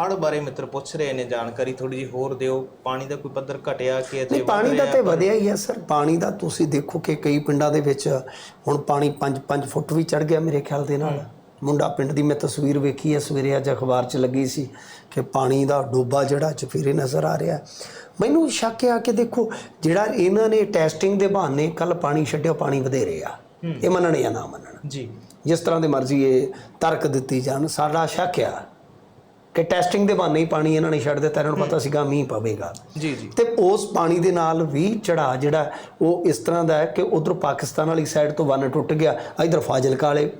ਹੜ ਬਾਰੇ ਮਿੱਤਰ ਪੁੱਛ ਰਹੇ ਨੇ ਜਾਣਕਾਰੀ ਥੋੜੀ ਜਿਹੀ ਹੋਰ ਦਿਓ। ਪਾਣੀ ਦਾ ਕੋਈ ਪੱਧਰ ਘਟਿਆ ਕਿ ਨਹੀਂ ਪਾਣੀ ਦਾ ਤੇ ਵਧਿਆ ਹੀ ਹੈ ਸਰ। ਪਾਣੀ ਦਾ ਤੁਸੀਂ ਦੇਖੋ ਕਿ ਕਈ ਪਿੰਡਾਂ ਦੇ ਵਿੱਚ ਹੁਣ ਪਾਣੀ 5-5 ਫੁੱਟ ਵੀ ਚੜ ਗਿਆ ਮੇਰੇ ਖਿਆਲ ਦੇ ਨਾਲ। ਮੁੰਡਾ ਪਿੰਡ ਦੀ ਮੈਂ ਤਸਵੀਰ ਵੇਖੀ ਹੈ ਸਵੇਰੇ ਅੱਜ ਅਖਬਾਰ 'ਚ ਲੱਗੀ ਸੀ ਕਿ ਪਾਣੀ ਦਾ ਡੋਬਾ ਜਿਹੜਾ ਚਫੇਰੇ ਨਜ਼ਰ ਆ ਰਿਹਾ। ਮੈਨੂੰ ਸ਼ੱਕ ਆ ਕਿ ਦੇਖੋ ਜਿਹੜਾ ਇਹਨਾਂ ਨੇ ਟੈਸਟਿੰਗ ਦੇ ਬਹਾਨੇ ਕੱਲ ਪਾਣੀ ਛੱਡਿਆ ਪਾਣੀ ਵਧੇਰੇ ਆ। ਇਹ ਮੰਨਣ ਜਾਂ ਨਾ ਮੰਨਣ। ਜੀ। ਜਿਸ ਤਰ੍ਹਾਂ ਦੇ ਮਰਜ਼ੀ ਇਹ ਤਰਕ ਦਿੱਤੀ ਜਾਣ ਸਾਡਾ ਸ਼ੱਕ ਆ। ਕਿ ਟੈਸਟਿੰਗ ਦੇ ਬਹਾਨੇ ਹੀ ਪਾਣੀ ਇਹਨਾਂ ਨੇ ਛੱਡ ਦਿੱਤਾ ਇਹਨਾਂ ਨੂੰ ਪਤਾ ਸੀਗਾ ਮੀਂਹ ਪਵੇਗਾ। ਜੀ ਜੀ। ਤੇ ਉਸ ਪਾਣੀ ਦੇ ਨਾਲ ਵੀ ਚੜਾ ਜਿਹੜਾ ਉਹ ਇਸ ਤਰ੍ਹਾਂ ਦਾ ਹੈ ਕਿ ਉਧਰ ਪਾਕਿਸਤਾਨ ਵਾਲੀ ਸਾਈਡ ਤੋਂ ਬੰਨ ਟੁੱਟ ਗਿਆ ਇਧਰ ਫਾਜ਼ਿਲਕਾ ਵਾਲੇ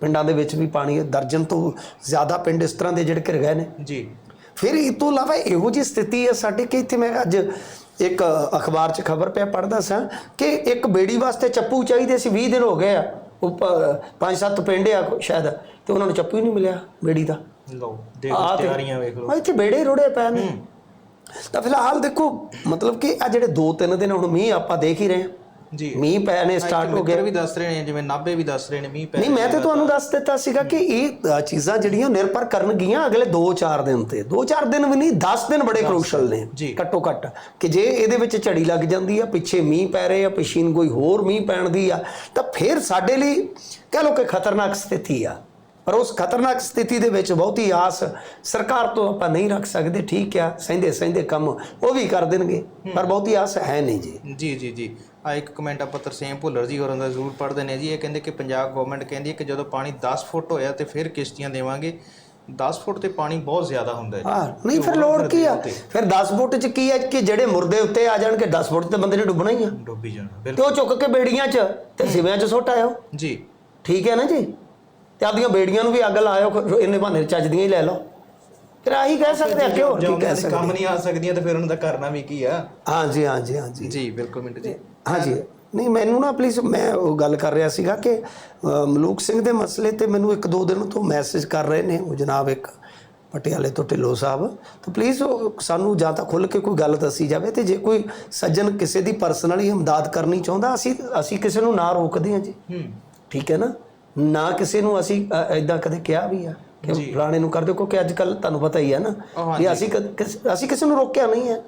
ਪਿੰਡਾਂ ਦੇ ਵਿੱਚ ਵੀ ਪਾਣੀ ਦਰਜਨ ਤੋਂ ਜ਼ਿਆਦਾ ਪਿੰਡ ਇਸ ਤਰ੍ਹਾਂ ਦੇ ਜਿਹੜੇ ਘਿਰ ਗਏ ਨੇ। ਜੀ। ਫਿਰ ਇਹ ਤੋਂ ਇਲਾਵਾ ਇਹੋ ਜਿਹੀ ਸਥਿਤੀ ਹੈ ਸਾਡੇ ਕਿ ਇੱਥੇ ਮੈਂ ਅੱਜ ਇੱਕ ਅਖਬਾਰ 'ਚ ਖਬਰ ਪਿਆ ਪੜਦਾ ਸਾਂ ਕਿ ਇੱਕ ਬੇੜੀ ਵਾਸਤੇ ਚੱਪੂ ਚਾਹੀਦੇ ਸੀ 20 ਦਿਨ ਹੋ ਗਏ ਆ। ਉਹ ਪੰਜ ਸੱਤ ਪਿੰਡ ਆ ਸ਼ਾਇਦ ਤੇ ਉਹਨਾਂ ਨੂੰ ਚੱਪੂ ਹੀ ਨਹੀਂ ਮਿਲਿਆ ਬੇੜੀ ਦਾ। ਲਓ ਦੇਖ ਤਿਆਰੀਆਂ ਵੇਖ ਲਓ। ਇੱਥੇ ਬੇੜੇ ਰੋੜੇ ਪਏ ਨੇ। ਤਾਂ ਫਿਲਹਾਲ ਦੇਖੋ ਮਤਲਬ ਕਿ ਆ ਜਿਹੜੇ 2-3 ਦਿਨ ਹੁਣ ਮੀਂਹ ਆਪਾਂ ਦੇਖ ਹੀ ਰਹੇ ਹਾਂ। ਜੀ। ਮੀਂਹ ਪੈ ਨੇ ਸਟਾਰਟ ਹੋ ਗਏ ਵੀ ਦੱਸ ਰਹੇ ਨੇ ਜਿਵੇਂ ਨਾਭੇ ਵੀ ਦੱਸ ਰਹੇ ਨੇ ਮੀਂਹ ਪੈ ਨਹੀਂ ਮੈਂ ਤੇ ਤੁਹਾਨੂੰ ਦੱਸ ਦਿੱਤਾ ਸੀਗਾ ਕਿ ਇਹ ਚੀਜ਼ਾਂ ਜਿਹੜੀਆਂ ਨਿਰਭਰ ਕਰਨਗੀਆਂ ਅਗਲੇ 2-4 ਦਿਨ ਤੇ। 2-4 ਦਿਨ ਵੀ ਨਹੀਂ 10 ਦਿਨ ਬੜੇ ਕ੍ਰੂਸ਼ਲ ਨੇ। ਘੱਟੋ ਘੱਟ ਕਿ ਜੇ ਇਹਦੇ ਵਿੱਚ ਝੜੀ ਲੱਗ ਜਾਂਦੀ ਆ ਪਿੱਛੇ ਮੀਂਹ ਪੈ ਰਹੇ ਆ ਪਿਛੀਨ ਕੋਈ ਹੋਰ ਮੀਂਹ ਪੈਣ ਦੀ ਆ ਤਾਂ ਫਿਰ ਸਾਡੇ ਲਈ ਕਹਿ ਲਓ ਕਿ ਖਤਰਨਾਕ ਸਥਿਤੀ ਆ। ਪਰ ਉਸ ਖਤਰਨਾਕ ਸਥਿਤੀ ਦੇ ਵਿੱਚ ਬਹੁਤੀ ਆਸ ਸਰਕਾਰ ਤੋਂ ਆਪਾਂ ਨਹੀਂ ਰੱਖ ਸਕਦੇ। ਠੀਕ ਆ ਸਹਿੰਦੇ ਸਹਿੰਦੇ ਕੰਮ ਉਹ ਵੀ ਕਰ ਦੇਣਗੇ ਪਰ ਬਹੁਤੀ ਆਸ ਹੈ ਨਹੀਂ ਜੀ। ਜੀ ਜੀ ਜੀ। ਆ ਇੱਕ ਕਮੈਂਟ ਆਪਾਂ ਤਰਸੇਮ ਭੁੱਲਰ ਜੀ ਹੋਰਾਂ ਦਾ ਜ਼ਰੂਰ ਪੜ੍ਹਦੇ ਨੇ ਜੀ। ਇਹ ਕਹਿੰਦੇ ਕਿ ਪੰਜਾਬ ਗਵਰਨਮੈਂਟ ਕਹਿੰਦੀ ਹੈ ਕਿ ਜਦੋਂ ਪਾਣੀ 10 ਫੁੱਟ ਹੋਇਆ ਤੇ ਫਿਰ ਕਿਸ਼ਤੀਆਂ ਦੇਵਾਂਗੇ। 10 ਫੁੱਟ ਤੇ ਪਾਣੀ ਬਹੁਤ ਜ਼ਿਆਦਾ ਹੁੰਦਾ ਹੈ। ਜੀ ਹਾਂ ਨਹੀਂ ਫਿਰ ਲੋੜ ਕੀ ਆ? ਫਿਰ 10 ਫੁੱਟ ਚ ਕੀ ਹੈ ਕਿ ਜਿਹੜੇ ਮੁਰਦੇ ਉੱਤੇ ਆ ਜਾਣਗੇ 10 ਫੁੱਟ ਤੇ ਬੰਦੇ ਨੇ ਡੁੱਬਣਾ ਹੀ ਆ। ਡੁੱਬੀ ਜਾਣਾ ਤੇ ਉਹ ਚੁੱਕ ਕੇ ਬੇੜੀਆਂ 'ਚ ਤੇ ਸਿਵਿਆਂ 'ਚ ਸੁੱਟ ਆਇਓ। ਜੀ। ਠੀਕ ਹੈ ਨਾ ਜੀ? ਤੇ ਆਪਦੀਆਂ ਬੇੜੀਆਂ ਨੂੰ ਵੀ ਅੱਗ ਲਾਇਓ ਇੰਨੇ ਬਹਾਨੇ ਚੱਜਦੀਆਂ ਹੀ ਲੈ ਲਓ। ਫਿਰ ਆਹੀ ਕਹਿ ਸਕਦੇ ਆ ਕਿ ਹੋਰ ਕੀ ਜਦੋਂ ਕਹਿ ਸਕਦੇ ਕੰਮ ਨਹੀਂ ਆ ਸਕਦੀਆਂ ਤੇ ਫਿਰ ਉਹਨਾਂ ਦਾ ਕਰਨਾ ਵੀ ਕੀ ਆ? ਹਾਂਜੀ ਹਾਂਜੀ ਹਾਂਜੀ। ਜੀ ਬਿਲਕੁਲ ਮਿੰਟ ਜੀ। ਹਾਂਜੀ। ਨਹੀਂ ਮੈਨੂੰ ਨਾ ਪਲੀਜ਼ ਮੈਂ ਉਹ ਗੱਲ ਕਰ ਰਿਹਾ ਸੀਗਾ ਕਿ ਮਲੂਕ ਸਿੰਘ ਦੇ ਮਸਲੇ ਤੇ ਮੈਨੂੰ ਇੱਕ ਦੋ ਦਿਨ ਤੋਂ ਮੈਸੇਜ ਕਰ ਰਹੇ ਨੇ ਉਹ ਜਨਾਬ ਇੱਕ ਪਟਿਆਲੇ ਤੋਂ ਢਿੱਲੋਂ ਸਾਹਿਬ। ਤਾਂ ਪਲੀਜ਼ ਸਾਨੂੰ ਜਾਂ ਤਾਂ ਖੁੱਲ ਕੇ ਕੋਈ ਗੱਲ ਦੱਸੀ ਜਾਵੇ ਤੇ ਜੇ ਕੋਈ ਸੱਜਣ ਕਿਸੇ ਦੀ ਪਰਸਨਲੀ ਇਮਦਾਦ ਕਰਨੀ ਚਾਹੁੰਦਾ ਅਸੀਂ ਅਸੀਂ ਕਿਸੇ ਨੂੰ ਨਾ ਰੋਕਦੇ ਹਾਂ ਜੀ। ਹੂੰ। ਠੀਕ ਹੈ ਨਾ? ਨਾ ਕਿਸੇ ਨੂੰ ਅਸੀਂ ਐਦਾਂ ਕਦੇ ਕਿਹਾ ਵੀ ਆ ਕਿ ਫਲਾਣੇ ਨੂੰ ਕਰ ਦਿਓ ਕਿਉਂਕਿ ਅੱਜ ਕੱਲ ਤੁਹਾਨੂੰ ਪਤਾ ਹੀ ਹੈ ਨਾ ਵੀ ਅਸੀਂ ਅਸੀਂ ਕਿਸੇ ਨੂੰ ਰੋਕਿਆ ਨਹੀਂ ਹੈ।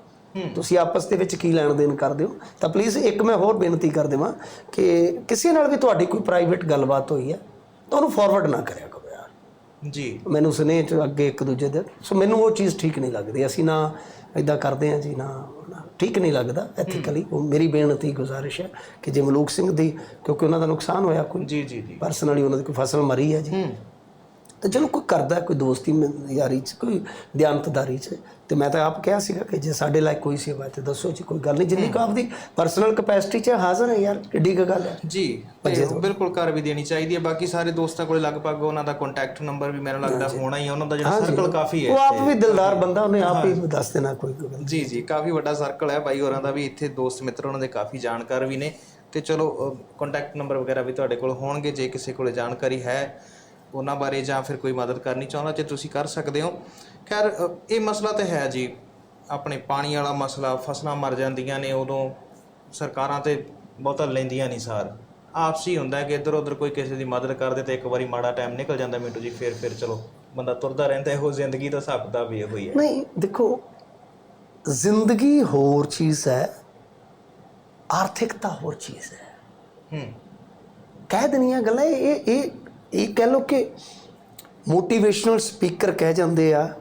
ਤੁਸੀਂ ਆਪਸ ਦੇ ਵਿੱਚ ਕੀ ਲੈਣ ਦੇਣ ਕਰਦੇ ਹੋ ਤਾਂ ਪਲੀਜ਼ ਇੱਕ ਮੈਂ ਹੋਰ ਬੇਨਤੀ ਕਰ ਦੇਵਾਂ ਕਿ ਕਿਸੇ ਨਾਲ ਵੀ ਤੁਹਾਡੀ ਕੋਈ ਪ੍ਰਾਈਵੇਟ ਗੱਲਬਾਤ ਹੋਈ ਹੈ ਤਾਂ ਉਹਨੂੰ ਫਾਰਵਰਡ ਨਾ ਕਰਿਆ ਜੀ। ਮੈਨੂੰ ਸੁਨੇਹ ਚ ਅੱਗੇ ਇੱਕ ਦੂਜੇ ਦੇ ਸੋ ਮੈਨੂੰ ਉਹ ਚੀਜ਼ ਠੀਕ ਨਹੀਂ ਲੱਗਦੀ। ਅਸੀਂ ਨਾ ਇਦਾਂ ਕਰਦੇ ਹਾਂ ਜੀ ਨਾ ਠੀਕ ਨਹੀਂ ਲੱਗਦਾ ਐਥੀਕਲੀ ਉਹ ਮੇਰੀ ਬੇਨਤੀ ਗੁਜ਼ਾਰਿਸ਼ ਹੈ ਕਿ ਜੇ ਮਲੂਕ ਸਿੰਘ ਦੀ ਕਿਉਂਕਿ ਉਹਨਾਂ ਦਾ ਨੁਕਸਾਨ ਹੋਇਆ ਕੋਈ ਜੀ ਜੀ ਜੀ। ਪਰਸਨਲੀ ਉਹਨਾਂ ਦੀ ਕੋਈ ਫਸਲ ਮਰੀ ਹੈ ਜੀ। ਤੇ ਚਲੋ ਕੋਈ ਕਰਦਾ ਕੋਈ ਦੋਸਤੀ ਯਾਰੀ ਚ ਕੋਈ ਦਿਆਨਤਦਾਰੀ ਚ ਤੇ ਮੈਂ ਤਾਂ ਆਪ ਕਿਹਾ ਸੀਗਾ ਕਿ ਜੇ ਸਾਡੇ ਲਾਇਕ ਕੋਈ ਸੇਵਾ ਤੇ ਦੱਸੋ ਜੀ ਕੋਈ ਗੱਲ ਨਹੀਂ ਜਿੰਨੀ ਕੁ ਆਪਦੀ ਪਰਸਨਲ ਕਪੈਸਿਟੀ ਚ ਹਾਜ਼ਰ ਹੈ ਯਾਰ ਕਿੱਡੀ ਕੁ ਗੱਲ ਹੈ। ਜੀ ਤੇ ਬਿਲਕੁਲ ਕਰ ਵੀ ਦੇਣੀ ਚਾਹੀਦੀ ਹੈ ਬਾਕੀ ਸਾਰੇ ਦੋਸਤਾਂ ਕੋਲੇ ਲਗਭਗ ਉਹਨਾਂ ਦਾ ਕੰਟੈਕਟ ਨੰਬਰ ਵੀ ਮੈਨੂੰ ਲੱਗਦਾ ਹੋਣਾ ਹੀ ਉਹਨਾਂ ਦਾ ਜਿਹੜਾ ਸਰਕਲ ਕਾਫੀ ਹੈ ਉਹ ਆਪ ਵੀ ਦਿਲਦਾਰ ਬੰਦਾ ਉਹਨੇ ਆਪ ਹੀ ਦੱਸ ਦੇਣਾ ਕੋਈ ਜੀ ਜੀ ਕਾਫੀ ਵੱਡਾ ਸਰਕਲ ਹੈ ਬਾਈ ਹੋਰਾਂ ਦਾ ਵੀ ਇੱਥੇ ਦੋਸਤ ਮਿੱਤਰ ਉਹਨਾਂ ਦੇ ਕਾਫੀ ਜਾਣਕਾਰ ਵੀ ਨੇ ਤੇ ਚਲੋ ਕੰਟੈਕਟ ਨੰਬਰ ਵਗੈਰਾ ਵੀ ਤੁਹਾਡੇ ਕੋਲ ਹੋਣਗੇ ਜੇ ਕਿਸੇ ਕੋਲੇ ਜਾਣਕਾਰੀ ਹੈ ਉਹਨਾਂ ਬਾਰੇ ਜਾਂ ਫਿਰ ਕੋਈ ਮਦਦ ਕਰਨੀ ਚਾਹੁੰਦਾ ਤੇ ਤੁਸੀਂ ਕਰ ਸਕਦੇ ਹੋ। ਖੈਰ ਇਹ ਮਸਲਾ ਤੇ ਹੈ ਜੀ। ਆਪਣੇ ਪਾਣੀ ਵਾਲਾ ਮਸਲਾ ਫਸਲਾਂ ਮਰ ਜਾਂਦੀਆਂ ਨੇ ਉਦੋਂ ਸਰਕਾਰਾਂ ਤੇ ਬਹੁਤਾ ਲੈਂਦੀਆਂ ਨਹੀਂ ਸਾਰ। ਆਪਸੀ ਹੁੰਦਾ ਕਿ ਇੱਧਰ ਉੱਧਰ ਕੋਈ ਕਿਸੇ ਦੀ ਮਦਦ ਕਰਦੇ ਤੇ ਇੱਕ ਵਾਰੀ ਮਾੜਾ ਟਾਈਮ ਨਿਕਲ ਜਾਂਦਾ ਮਿੰਟੂ ਜੀ ਫਿਰ ਫਿਰ ਚਲੋ ਬੰਦਾ ਤੁਰਦਾ ਰਹਿੰਦਾ ਇਹੋ ਜ਼ਿੰਦਗੀ ਦਾ ਹਿਸਾਬ ਦਾ ਵੀ ਇਹੋ ਹੀ ਹੈ। ਨਹੀਂ ਦੇਖੋ ਜ਼ਿੰਦਗੀ ਹੋਰ ਚੀਜ਼ ਹੈ ਆਰਥਿਕਤਾ ਹੋਰ ਚੀਜ਼ ਹੈ। ਹੂੰ। ਕਹਿ ਦੇਣੀਆਂ ਗੱਲਾਂ ਇਹ ਇਹ ਇਹ ਕਹਿ ਲੋ ਕਿ ਮੋਟੀਵੇਸ਼ਨਲ ਸਪੀਕਰ ਕਹਿ ਜਾਂਦੇ ਆ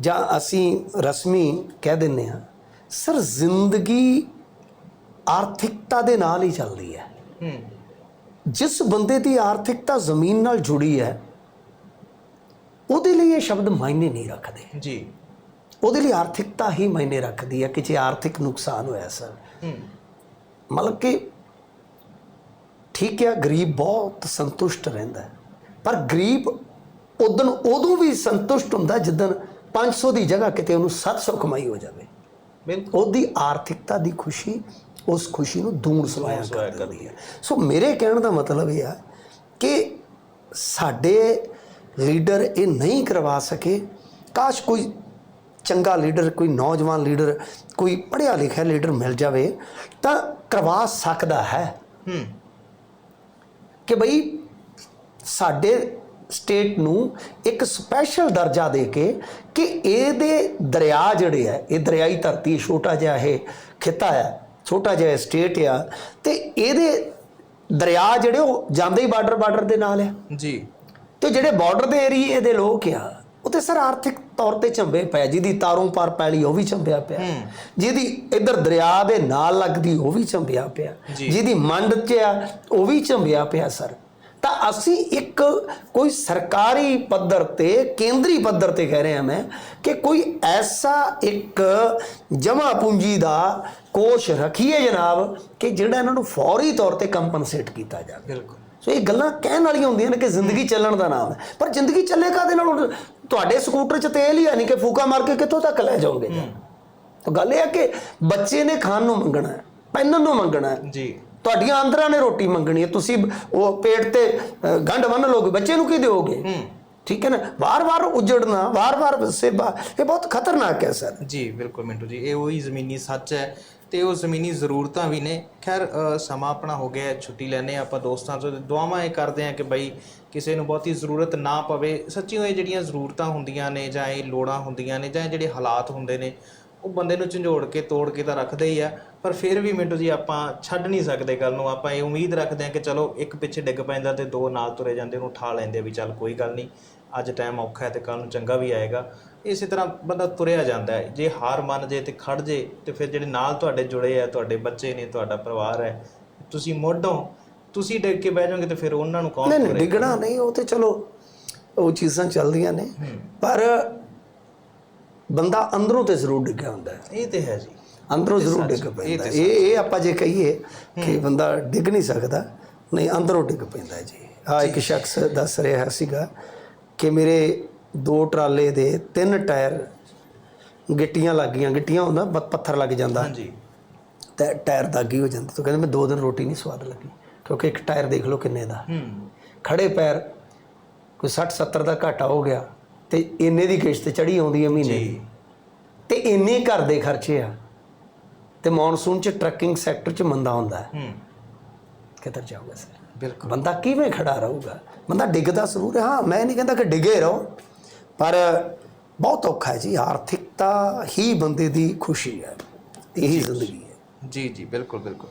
ਜਾਂ ਅਸੀਂ ਰਸਮੀ ਕਹਿ ਦਿੰਨੇ ਆ ਸਰ ਜ਼ਿੰਦਗੀ ਆਰਥਿਕਤਾ ਦੇ ਨਾਲ ਹੀ ਚੱਲਦੀ ਹੈ। ਜਿਸ ਬੰਦੇ ਦੀ ਆਰਥਿਕਤਾ ਜ਼ਮੀਨ ਨਾਲ ਜੁੜੀ ਹੈ ਉਹਦੇ ਲਈ ਇਹ ਸ਼ਬਦ ਮਾਇਨੇ ਨਹੀਂ ਰੱਖਦੇ। ਜੀ। ਉਹਦੇ ਲਈ ਆਰਥਿਕਤਾ ਹੀ ਮਾਇਨੇ ਰੱਖਦੀ ਹੈ ਕਿ ਜੇ ਆਰਥਿਕ ਨੁਕਸਾਨ ਹੋਇਆ ਸਰ। ਮਤਲਬ ਕਿ ਠੀਕ ਹੈ ਗਰੀਬ ਬਹੁਤ ਸੰਤੁਸ਼ਟ ਰਹਿੰਦਾ। ਪਰ ਗਰੀਬ ਉਦੋਂ ਉਦੋਂ ਵੀ ਸੰਤੁਸ਼ਟ ਹੁੰਦਾ ਜਦੋਂ 500 ਦੀ ਜਗ੍ਹਾ ਕਿਤੇ ਉਹਨੂੰ 700 ਕਮਾਈ ਹੋ ਜਾਵੇ। ਉਹਦੀ ਆਰਥਿਕਤਾ ਦੀ ਖੁਸ਼ੀ ਉਸ ਖੁਸ਼ੀ ਨੂੰ ਦੂਣ ਸਵਾਇਆ ਸਵਾਇਆ ਕਰ ਦਿੰਦੀ ਹੈ। ਸੋ ਮੇਰੇ ਕਹਿਣ ਦਾ ਮਤਲਬ ਇਹ ਆ ਕਿ ਸਾਡੇ ਲੀਡਰ ਇਹ ਨਹੀਂ ਕਰਵਾ ਸਕੇ। ਕਾਸ਼ ਕੋਈ ਚੰਗਾ ਲੀਡਰ ਕੋਈ ਨੌਜਵਾਨ ਲੀਡਰ ਕੋਈ ਪੜ੍ਹਿਆ ਲਿਖਿਆ ਲੀਡਰ ਮਿਲ ਜਾਵੇ ਤਾਂ ਕਰਵਾ ਸਕਦਾ ਹੈ। ਹੂੰ। ਕਿ ਬਈ ਸਾਡੇ ਸਟੇਟ ਨੂੰ ਇੱਕ ਸਪੈਸ਼ਲ ਦਰਜਾ ਦੇ ਕੇ ਕਿ ਇਹਦੇ ਦਰਿਆ ਜਿਹੜੇ ਆ ਇਹ ਦਰਿਆਈ ਧਰਤੀ ਛੋਟਾ ਜਿਹਾ ਇਹ ਖਿੱਤਾ ਹੈ ਛੋਟਾ ਜਿਹਾ ਸਟੇਟ ਆ ਤੇ ਇਹਦੇ ਦਰਿਆ ਜਿਹੜੇ ਉਹ ਜਾਂਦੇ ਹੀ ਬਾਰਡਰ ਬਾਰਡਰ ਦੇ ਨਾਲ ਆ। ਜੀ। ਤੇ ਜਿਹੜੇ ਬਾਰਡਰ ਦੇ ਏਰੀਏ ਦੇ ਲੋਕ ਆ ਉਹ ਤੇ ਸਰ ਆਰਥਿਕ ਤੌਰ ਤੇ ਝੰਬੇ ਪਏ ਜਿਹਦੀ ਤਾਰੋਂ ਪਾਰ ਪੈਲੀ ਉਹ ਵੀ ਝੰਬਿਆ ਪਿਆ। ਜਿਹਦੀ ਇੱਧਰ ਦਰਿਆ ਦੇ ਨਾਲ ਲੱਗਦੀ ਉਹ ਵੀ ਝੰਬਿਆ ਪਿਆ। ਜਿਹਦੀ ਮੰਡ 'ਚ ਆ ਉਹ ਵੀ ਝੰਬਿਆ ਪਿਆ ਸਰ। ਤਾਂ ਅਸੀਂ ਇੱਕ ਕੋਈ ਸਰਕਾਰੀ ਪੱਧਰ ਤੇ ਕੇਂਦਰੀ ਪੱਧਰ ਤੇ ਕਹਿ ਰਿਹਾ ਮੈਂ ਕਿ ਕੋਈ ਐਸਾ ਇੱਕ ਜਮਾ ਪੂੰਜੀ ਦਾ ਕੋਸ਼ ਰੱਖੀਏ ਜਨਾਬ ਕਿ ਜਿਹੜਾ ਇਹਨਾਂ ਨੂੰ ਫੌਰੀ ਤੌਰ ਤੇ ਕੰਪਨਸੇਟ ਕੀਤਾ ਜਾਵੇ। ਬਿਲਕੁਲ। ਸੋ ਇਹ ਗੱਲਾਂ ਕਹਿਣ ਵਾਲੀਆਂ ਹੁੰਦੀਆਂ ਨੇ ਕਿ ਜ਼ਿੰਦਗੀ ਚੱਲਣ ਦਾ ਨਾਮ ਹੈ। ਪਰ ਜ਼ਿੰਦਗੀ ਚੱਲੇ ਕਾਦੇ ਨਾਲ? ਤੁਹਾਡੇ ਸਕੂਟਰ 'ਚ ਤੇਲ ਹੀ ਹੈ ਨਹੀਂ ਕਿ ਫੂਕਾ ਮਾਰ ਕੇ ਕਿੱਥੋਂ ਤੱਕ ਲੈ ਜਾਓਗੇ? ਤਾਂ ਗੱਲ ਇਹ ਹੈ ਕਿ ਬੱਚੇ ਨੇ ਖਾਣ ਨੂੰ ਮੰਗਣਾ ਹੈ ਪਹਿਨਣ ਨੂੰ ਮੰਗਣਾ ਹੈ। ਜੀ। ਤੁਹਾਡੀਆਂ ਅੰਦਰਾਂ ਨੇ ਰੋਟੀ ਮੰਗਣੀ ਹੈ। ਤੁਸੀਂ ਉਹ ਪੇਟ ਤੇ ਗੰਢ ਬੰਨ ਲੋਗੇ ਬੱਚੇ ਨੂੰ ਕੀ ਦਿਓਗੇ? ਠੀਕ ਹੈ ਨਾ? ਵਾਰ-ਵਾਰ ਉਜੜਨਾ ਵਾਰ-ਵਾਰ ਸੇਵਾ ਇਹ ਬਹੁਤ ਖਤਰਨਾਕ ਹੈ ਸਰ। ਜੀ ਬਿਲਕੁਲ ਮਿੰਟੂ ਜੀ ਇਹ ਉਹੀ ਜ਼ਮੀਨੀ ਸੱਚ ਹੈ ਤੇ ਉਹ ਜ਼ਮੀਨੀ ਜ਼ਰੂਰਤਾਂ ਵੀ ਨੇ। ਖੈਰ ਸਮਾਂ ਆਪਣਾ ਹੋ ਗਿਆ ਹੈ, ਛੁੱਟੀ ਲੈਣੇ ਆਪਾਂ ਦੋਸਤਾਂ ਤੋਂ। ਦੁਆਵਾਂ ਇਹ ਕਰਦੇ ਆ ਕਿ ਬਈ ਕਿਸੇ ਨੂੰ ਬਹੁਤੀ ਜ਼ਰੂਰਤ ਨਾ ਪਵੇ। ਸੱਚੀ ਉਹ ਜਿਹੜੀਆਂ ਜ਼ਰੂਰਤਾਂ ਹੁੰਦੀਆਂ ਨੇ ਜਾਂ ਇਹ ਲੋੜਾਂ ਹੁੰਦੀਆਂ ਨੇ ਜਾਂ ਇਹ ਜਿਹੜੇ ਹਾਲਾਤ ਹੁੰਦੇ ਨੇ ਉਹ ਬੰਦੇ ਨੂੰ ਝੰਜੋੜ ਕੇ ਤੋੜ ਕੇ ਤਾਂ ਰੱਖਦੇ ਹੀ ਆ। ਪਰ ਫਿਰ ਵੀ ਮਿੰਟੂ ਜੀ ਆਪਾਂ ਛੱਡ ਨਹੀਂ ਸਕਦੇ ਗੱਲ ਨੂੰ। ਆਪਾਂ ਇਹ ਉਮੀਦ ਰੱਖਦੇ ਆ ਕਿ ਚਲੋ ਇੱਕ ਪਿੱਛੇ ਡਿੱਗ ਪੈਂਦਾ ਤੇ ਦੋ ਨਾਲ ਤੁਰੇ ਜਾਂਦੇ ਉਹਨੂੰ ਉਠਾ ਲੈਂਦੇ ਵੀ ਚੱਲ ਕੋਈ ਗੱਲ ਨਹੀਂ। ਅੱਜ ਟਾਈਮ ਔਖਾ ਹੈ ਤੇ ਕੱਲ ਨੂੰ ਚੰਗਾ ਵੀ ਆਏਗਾ। ਇਸੇ ਤਰ੍ਹਾਂ ਬੰਦਾ ਤੁਰਿਆ ਜਾਂਦਾ ਹੈ। ਜੇ ਹਾਰ ਮੰਨ ਜੇ ਤੇ ਖੜ ਜੇ ਤੇ ਫਿਰ ਜਿਹੜੇ ਨਾਲ ਤੁਹਾਡੇ ਜੁੜੇ ਆ ਤੁਹਾਡੇ ਬੱਚੇ ਨੇ ਤੁਹਾਡਾ ਪਰਿਵਾਰ ਹੈ ਤੁਸੀਂ ਮੋਢੋਂ ਤੁਸੀਂ ਡਿੱਗ ਕੇ ਬਹਿ ਜਾਓਗੇ ਤੇ ਫਿਰ ਉਹਨਾਂ ਨੂੰ ਕੌਣ ਨਹੀਂ ਡਿੱਗਣਾ ਨਹੀਂ ਉਹ ਤੇ ਚਲੋ ਉਹ ਚੀਜ਼ਾਂ ਚੱਲਦੀਆਂ ਨੇ। ਪਰ ਬੰਦਾ ਅੰਦਰੋਂ ਤੇ ਜ਼ਰੂਰ ਡਿੱਗਿਆ ਹੁੰਦਾ ਹੈ। ਇਹ ਤੇ ਹੈ ਜੀ। ਅੰਦਰੋਂ ਜ਼ਰੂਰ ਡਿੱਗ ਪੈਂਦਾ ਇਹ ਇਹ ਆਪਾਂ ਜੇ ਕਹੀਏ ਕਿ ਬੰਦਾ ਡਿੱਗ ਨਹੀਂ ਸਕਦਾ ਨਹੀਂ ਅੰਦਰੋਂ ਡਿੱਗ ਪੈਂਦਾ ਜੀ। ਆ ਇੱਕ ਸ਼ਖਸ ਦੱਸ ਰਿਹਾ ਸੀਗਾ ਕਿ ਮੇਰੇ ਦੋ ਟਰਾਲੇ ਦੇ ਤਿੰਨ ਟਾਇਰ ਗਿੱਟੀਆਂ ਲੱਗ ਗਈਆਂ। ਗਿੱਟੀਆਂ ਹੁੰਦਾ ਪੱਥਰ ਲੱਗ ਜਾਂਦਾ। ਹਾਂਜੀ। ਤੇ ਟਾਇਰ ਦਾਗੀ ਹੋ ਜਾਂਦੀ। ਤਾਂ ਕਹਿੰਦੇ ਮੈਂ ਦੋ ਦਿਨ ਰੋਟੀ ਨਹੀਂ ਸਵਾਦ ਲੱਗੀ ਕਿਉਂਕਿ ਇੱਕ ਟਾਇਰ ਦੇਖ ਲਓ ਕਿੰਨੇ ਦਾ। ਹੂੰ। ਖੜੇ ਪੈਰ ਕੋਈ 60 70 ਦਾ ਘਾਟਾ ਹੋ ਗਿਆ ਤੇ ਇੰਨੇ ਦੀ ਕਿਸ਼ਤ ਚੜੀ ਆਉਂਦੀ ਹੈ ਮਹੀਨੇ ਦੀ। ਤੇ ਇੰਨੇ ਘਰ ਦੇ ਖਰਚੇ ਆ। ਤੇ ਮੌਨਸੂਨ ਚ ਟਰੱਕਿੰਗ ਸੈਕਟਰ ਚ ਮੰਦਾ ਹੁੰਦਾ। ਹੈ। ਹੂੰ ਕਿੱਧਰ ਜਾਊਗਾ ਸਰ? ਬਿਲਕੁਲ। ਬੰਦਾ ਕਿਵੇਂ ਖੜਾ ਰਹੂਗਾ? ਬੰਦਾ ਡਿੱਗਦਾ ਜ਼ਰੂਰ ਹੈ। ਹਾਂ ਮੈਂ ਨਹੀਂ ਕਹਿੰਦਾ ਕਿ ਡਿੱਗੇ ਰਹੋ ਪਰ ਬਹੁਤ ਔਖਾ ਹੈ ਜੀ। ਆਰਥਿਕਤਾ ਹੀ ਬੰਦੇ ਦੀ ਖੁਸ਼ੀ ਹੈ। ਇਹੀ ਜ਼ਿੰਦਗੀ ਹੈ। ਜੀ ਜੀ ਬਿਲਕੁਲ ਬਿਲਕੁਲ।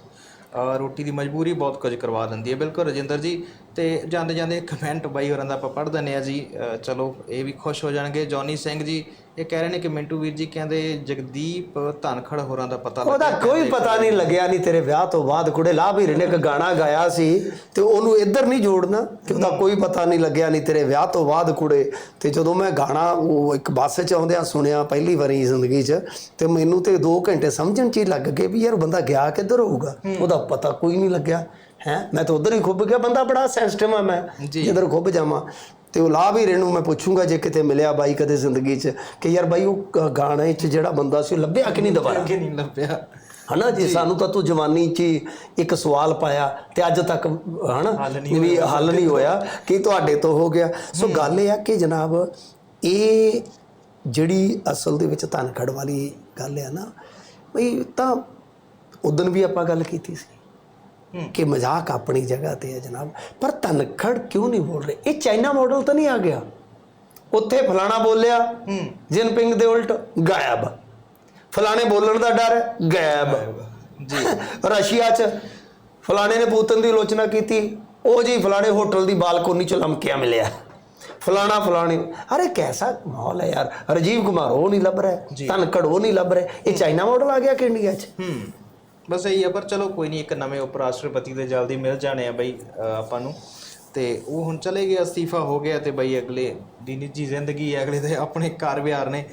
ਰੋਟੀ ਦੀ ਮਜਬੂਰੀ ਬਹੁਤ ਕੁਝ ਕਰਵਾ ਦਿੰਦੀ ਹੈ। ਬਿਲਕੁਲ ਰਜਿੰਦਰ ਜੀ। ਤੇ ਜਾਂਦੇ ਜਾਂਦੇ ਕਮੈਂਟ ਬਾਈ ਹੋਰਾਂ ਦਾ ਆਪਾਂ ਪੜ੍ਹ ਦਿੰਦੇ ਆ ਜੀ। ਚਲੋ ਇਹ ਵੀ ਖੁਸ਼ ਹੋ ਜਾਣਗੇ। ਜੌਨੀ ਸਿੰਘ ਜੀ ਇਹ ਕਹਿ ਰਹੇ ਨੇ ਕਿ ਮਿੰਟੂ ਵੀਰ ਜੀ ਕਹਿੰਦੇ ਜਗਦੀਪ ਧਨਖੜ ਹੋਰਾਂ ਦਾ ਪਤਾ ਉਹਦਾ ਲੱਗਿਆ। ਕੋਈ ਪਤਾ ਨਹੀਂ ਲੱਗਿਆ ਨਹੀਂ ਤੇਰੇ ਵਿਆਹ ਤੋਂ ਬਾਅਦ ਕੁੜੇ ਲਾਭ ਹੀਰੇ ਨੇ ਇੱਕ ਗਾਣਾ ਗਾਇਆ ਸੀ ਤੇ ਉਹਨੂੰ ਇੱਧਰ ਨਹੀਂ ਜੋੜਨਾ ਕਿ ਉਹਦਾ ਕੋਈ ਪਤਾ ਨਹੀਂ ਲੱਗਿਆ ਨਹੀਂ ਤੇਰੇ ਵਿਆਹ ਤੋਂ ਬਾਅਦ ਕੁੜੇ। ਤੇ ਜਦੋਂ ਮੈਂ ਗਾਣਾ ਉਹ ਇੱਕ ਬੱਸ 'ਚ ਆਉਂਦਿਆਂ ਸੁਣਿਆ ਪਹਿਲੀ ਵਾਰੀ ਜ਼ਿੰਦਗੀ 'ਚ ਤੇ ਮੈਨੂੰ ਤੇ 2 ਘੰਟੇ ਸਮਝਣ 'ਚ ਹੀ ਲੱਗ ਗਏ ਵੀ ਯਾਰ ਬੰਦਾ ਗਿਆ ਕਿੱਧਰ ਹੋਊਗਾ? ਉਹਦਾ ਪਤਾ ਕੋਈ ਨਹੀਂ ਲੱਗਿਆ। ਹੈ? ਮੈਂ ਤਾਂ ਉਧਰ ਹੀ ਖੁੱਬ ਗਿਆ ਬੰਦਾ ਬੜਾ ਸੈਂਸਿਟਿਵ ਆ ਮੈਂ। ਜਿੱਧਰ ਖੁੱਬ ਜਾਵਾਂ। ਤੇ ਉਹ ਲਾਭ ਹੀਰੇ ਨੂੰ ਮੈਂ ਪੁੱਛੂੰਗਾ ਜੇ ਕਿਤੇ ਮਿਲਿਆ ਬਾਈ ਕਦੇ ਜ਼ਿੰਦਗੀ 'ਚ ਕਿ ਯਾਰ ਬਾਈ ਉਹ ਗਾਣੇ 'ਚ ਜਿਹੜਾ ਬੰਦਾ ਸੀ ਉਹ ਲੱਭਿਆ ਕਿ ਨਹੀਂ ਦੁਬਾਰਾ? ਕਿ ਨਹੀਂ ਲੱਭਿਆ? ਹਨਾ ਜੀ ਸਾਨੂੰ ਤਾਂ ਤੂੰ ਜਵਾਨੀ 'ਚ ਇੱਕ ਸਵਾਲ ਪਾਇਆ ਤੇ ਅੱਜ ਤੱਕ ਹਨਾ? ਵੀ ਹੱਲ ਨਹੀਂ ਹੋਇਆ ਕਿ ਤੁਹਾਡੇ ਤੋਂ ਹੋ ਗਿਆ। ਸੋ ਗੱਲ ਇਹ ਆ ਕਿ ਜਨਾਬ ਇਹ ਜਿਹੜੀ ਅਸਲ ਦੇ ਵਿੱਚ ਧਨਖੜ ਵਾਲੀ ਗੱਲ ਹੈ ਨਾ ਬਈ ਤਾਂ ਉਦੋਂ ਵੀ ਆਪਾਂ ਗੱਲ ਕੀਤੀ ਸੀ। ਕਿ ਮਜ਼ਾਕ ਆਪਣੀ ਜਗ੍ਹਾ ਤੇ ਹੈ ਜਨਾਬ। ਪਰ ਧਨਖੜ ਕਿਉਂ ਨਹੀਂ ਬੋਲ ਰਹੇ? ਇਹ ਚਾਈਨਾ ਮਾਡਲ ਤਾਂ ਨਹੀਂ ਆ ਗਿਆ। ਉੱਥੇ ਫਲਾਣਾ ਬੋਲਿਆ ਜਿਨਪਿੰਗ ਦੇ ਉਲਟ ਗਾਇਬ। ਫਲਾਣੇ ਬੋਲਣ ਦਾ ਡਰ ਹੈ ਗਾਇਬ। ਜੀ। ਰਸ਼ੀਆ 'ਚ ਫਲਾਣੇ ਨੇ ਪੂਤਨ ਦੀ ਆਲੋਚਨਾ ਕੀਤੀ। ਉਹ ਜੀ ਫਲਾਣੇ ਹੋਟਲ ਦੀ ਬਾਲਕੋਨੀ 'ਚ ਲਮਕਿਆ ਮਿਲਿਆ। ਫਲਾਣਾ ਫਲਾਣੀ। ਅਰੇ ਕੈਸਾ ਮਾਹੌਲ ਹੈ ਯਾਰ। ਰਾਜੀਵ ਕੁਮਾਰ ਉਹ ਨਹੀਂ ਲੱਭ ਰਿਹਾ। ਧਨਖੜ ਉਹ ਨਹੀਂ ਲੱਭ ਰਿਹਾ। ਇਹ ਚਾਈਨਾ ਮਾਡਲ ਆ ਗਿਆ ਕਿ ਇੰਡੀਆ 'ਚ? ਹੂੰ। ਬਸ ਇਹੀ ਆ, ਪਰ ਚਲੋ ਕੋਈ ਨਹੀਂ, ਇੱਕ ਨਵੇਂ ਉਪ ਰਾਸ਼ਟਰਪਤੀ ਦੇ ਜਲਦੀ ਮਿਲ ਜਾਣੇ ਆ ਬਈ ਆਪਾਂ ਨੂੰ। ਤੇ ਉਹ ਹੁਣ ਚਲੇ ਗਏ ਅਸਤੀਫਾ ਹੋ ਗਿਆ ਤੇ ਬਈ ਅਗਲੇ ਦੀ ਨਿੱਜੀ ਜ਼ਿੰਦਗੀ ਹੈ, ਅਗਲੇ ਦੇ ਆਪਣੇ ਘਰ ਵਿਹਾਰ ਨੇ।